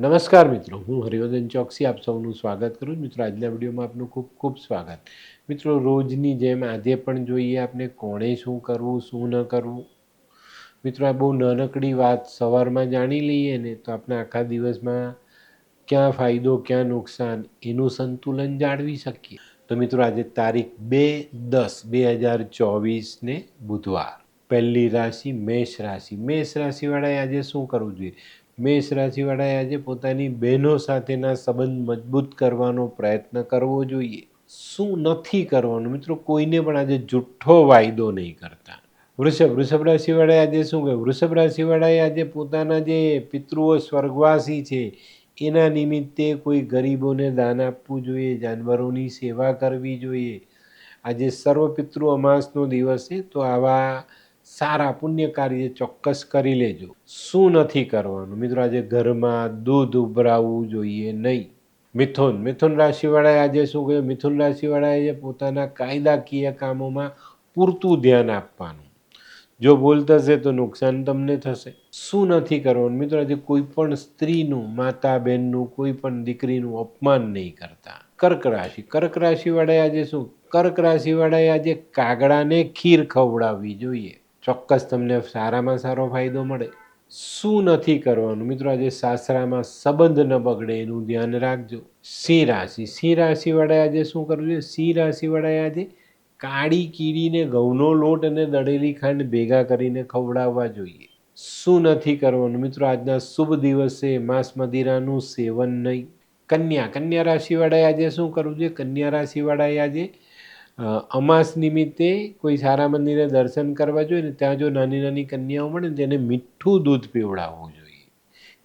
નમસ્કાર મિત્રો, હું હરિવર્ધન ચોકસી આપ સૌનું સ્વાગત કરું છું. મિત્રો, આજના વિડીયોમાં આપનું ખૂબ ખૂબ સ્વાગત. મિત્રો, રોજની જેમ આજે પણ જોઈએ આપણે કોણે શું કરવું, શું ન કરવું? મિત્રો, આ બહુ નાનકડી વાત સવારમાં જાણી લઈએ ને તો આપણે આખા દિવસમાં ક્યાં ફાયદો, ક્યાં નુકસાન એનું સંતુલન જાળવી શકીએ. તો મિત્રો, આજે તારીખ બે દસ બે હજાર ચોવીસને બુધવાર. પહેલી રાશિ, મેષ રાશિ. મેષ રાશિવાળાએ આજે શું કરવું જોઈએ? મેષ રાશિવાળાએ આજે પોતાની બહેનો સાથેના સંબંધ મજબૂત કરવાનો પ્રયત્ન કરવો જોઈએ. શું નથી કરવાનું? મિત્રો, કોઈને પણ આજે જુઠ્ઠો વાયદો નહીં કરતા. વૃષભ વૃષભ રાશિવાળાએ આજે શું કહ્યું? વૃષભ રાશિવાળાએ આજે પોતાના જે પિતૃઓ સ્વર્ગવાસી છે, એના નિમિત્તે કોઈ ગરીબોને દાન આપવું જોઈએ, જાનવરોની સેવા કરવી જોઈએ. આજે સર્વ પિતૃ અમાસનો દિવસ છે, તો આવા સારા પુણ્ય કાર્ય ચોક્કસ કરી લેજો. શું નથી કરવાનું? મિત્રો, આજે ઘરમાં દૂધ ઉભરાવવું જોઈએ નહીં. મિથુન મિથુન રાશિવાળાએ આજે શું કહ્યું? મિથુન રાશિવાળાએ પોતાના કાયદાકીય કામોમાં પૂરતું ધ્યાન આપવાનું. જો ભૂલ થશે તો નુકસાન તમને થશે. શું નથી કરવાનું? મિત્રો, આજે કોઈ પણ સ્ત્રીનું માતા બહેનનું કોઈ પણ દીકરીનું અપમાન નહીં કરતા. કર્ક રાશિ. કર્ક રાશિવાળાએ આજે શું? કર્ક રાશિવાળાએ આજે કાગડાને ખીર ખવડાવવી જોઈએ. ચોક્કસ તમને સારામાં સારો ફાયદો મળે. શું નથી કરવાનું? મિત્રો, આજે સાસરામાં સંબંધ ન બગડે એનું ધ્યાન રાખજો. સિંહ રાશિ. સિંહ રાશિવાળાએ આજે શું કરવું જોઈએ સિંહ રાશિવાળાએ આજે કાળી કીડીને ઘઉંનો લોટ અને દળેલી ખાંડ ભેગા કરીને ખવડાવવા જોઈએ. શું નથી કરવાનું? મિત્રો, આજના શુભ દિવસે માંસ મદિરાનું સેવન નહીં. કન્યા. કન્યા રાશિવાળાએ આજે શું કરવું જોઈએ કન્યા રાશિવાળાએ આજે અમાસ નિમિત્તે કોઈ સારા મંદિરે દર્શન કરવા જોઈએ ને ત્યાં જો નાની નાની કન્યાઓ મળે ને તેને મીઠું દૂધ પીવડાવવું જોઈએ.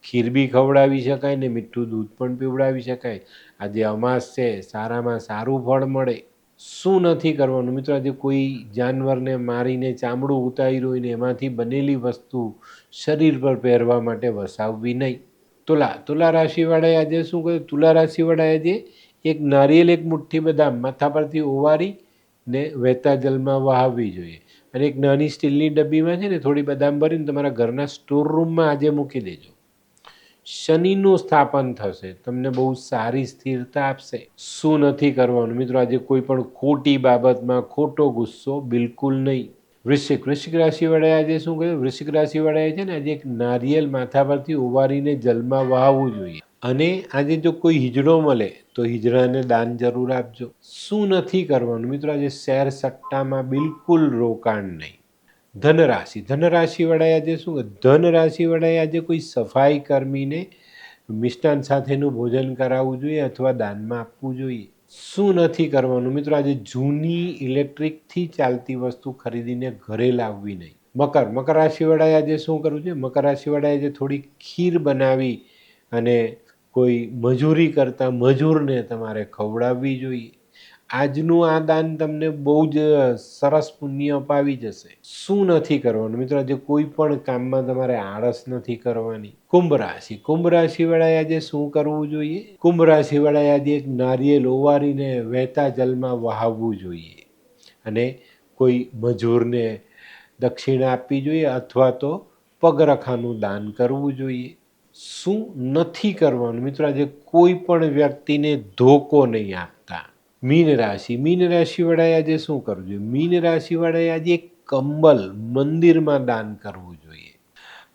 ખીર બી ખવડાવી શકાય ને મીઠું દૂધ પણ પીવડાવી શકાય. આજે અમાસ છે, સારામાં સારું ફળ મળે. શું નથી કરવાનું? મિત્રો, આજે કોઈ જાનવરને મારીને ચામડું ઉતાર્યું હોય ને એમાંથી બનેલી વસ્તુ શરીર પર પહેરવા માટે વસાવવી નહીં. તુલા તુલા રાશિવાળાએ આજે શું કહ્યું તુલા રાશિવાળાએ આજે એક નારિયેલ એક મુઠ્ઠી બદામ માથા પરથી ઓવારી ને વહેતા જલમાં વહાવવી જોઈએ. અને એક નાની સ્ટીલની ડબ્બીમાં છે ને થોડી બદામ ભરીને તમારા ઘરના સ્ટોર રૂમમાં આજે મૂકી દેજો. શનિનું સ્થાપન થશે. તમને બહુ સારી સ્થિરતા આપશે. શું નથી કરવાનું? મિત્રો, આજે કોઈ પણ ખોટી બાબતમાં ખોટો ગુસ્સો બિલકુલ નહીં. વૃશ્ચિક વૃશ્ચિક રાશિવાળાએ આજે શું કહ્યું વૃશ્ચિક રાશિવાળાએ છે ને આજે એક નારિયેલ માથા પરથી ઉવારીને જલમાં વહાવવું જોઈએ. અને આજે જો કોઈ હિજડો મળે, તો હિજડાને દાન જરૂર આપજો. શું નથી કરવાનું? મિત્રો, આજે શેર સટ્ટામાં બિલકુલ રોકાણ નહીં. ધનરાશિ. ધનરાશિવાળાએ આજે શું? ધનરાશિવાળાએ આજે કોઈ સફાઈ કર્મીને મિષ્ટાન સાથેનું ભોજન કરાવવું જોઈએ અથવા દાનમાં આપવું જોઈએ. શું નથી કરવાનું? મિત્રો, આજે જૂની ઇલેક્ટ્રિકથી ચાલતી વસ્તુ ખરીદીને ઘરે લાવવી નહીં. મકર. મકર રાશિવાળાએ આજે શું કરવું છે? મકર રાશિવાળાએ આજે થોડી ખીર બનાવી અને કોઈ મજૂરી કરતા મજૂરને તમારે ખવડાવવી જોઈએ. આજનું આ દાન તમને બહુ જ સરસ પુણ્ય અપાવી જશે. શું નથી કરવાનું? મિત્રો, આજે કોઈ પણ કામમાં તમારે આળસ નથી કરવાની. કુંભ રાશિ. કુંભ રાશિવાળાએ આજે શું કરવું જોઈએ? કુંભ રાશિવાળાએ આજે એક નારિયેલ ઓવારીને વહેતા જલમાં વહાવવું જોઈએ. અને કોઈ મજૂરને દક્ષિણા આપવી જોઈએ અથવા તો પગરખાનું દાન કરવું જોઈએ. શું નથી કરવાનું? મિત્રો, આજે કોઈ પણ વ્યક્તિને ધોકો નહીં આપતા. મીન રાશિ. મીન રાશિવાળાએ આજે શું કરવું જોઈએ? મીન રાશિવાળાએ આજે કંબલ મંદિરમાં દાન કરવું જોઈએ.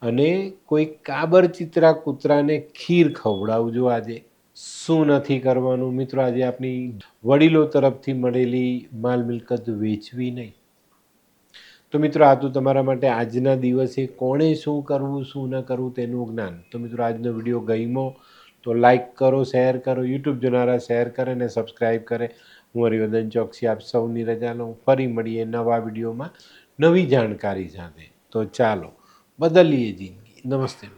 અને કોઈ કાબર ચિત્રા કૂતરાને ખીર ખવડાવજો આજે શું નથી કરવાનું? મિત્રો, આજે આપણી વડીલો તરફથી મળેલી માલ મિલકત વેચવી નહીં. તો મિત્રો, આ તો તમારા માટે આજના દિવસે કોણે શું કરવું, શું ન કરવું તેનું જ્ઞાન. તો મિત્રો, આજનો વીડિયો ગમ્યો તો લાઈક કરો શેર કરો યુટ્યુબ જોનારા શેર કરે અને સબસ્ક્રાઈબ કરે. હું હરિવર્ધન ચોકસી આપ સૌની રજા લઉં. ફરી મળીએ નવા વિડીયોમાં નવી જાણકારી સાથે. તો ચાલો, બદલીએ જિંદગી. નમસ્તે.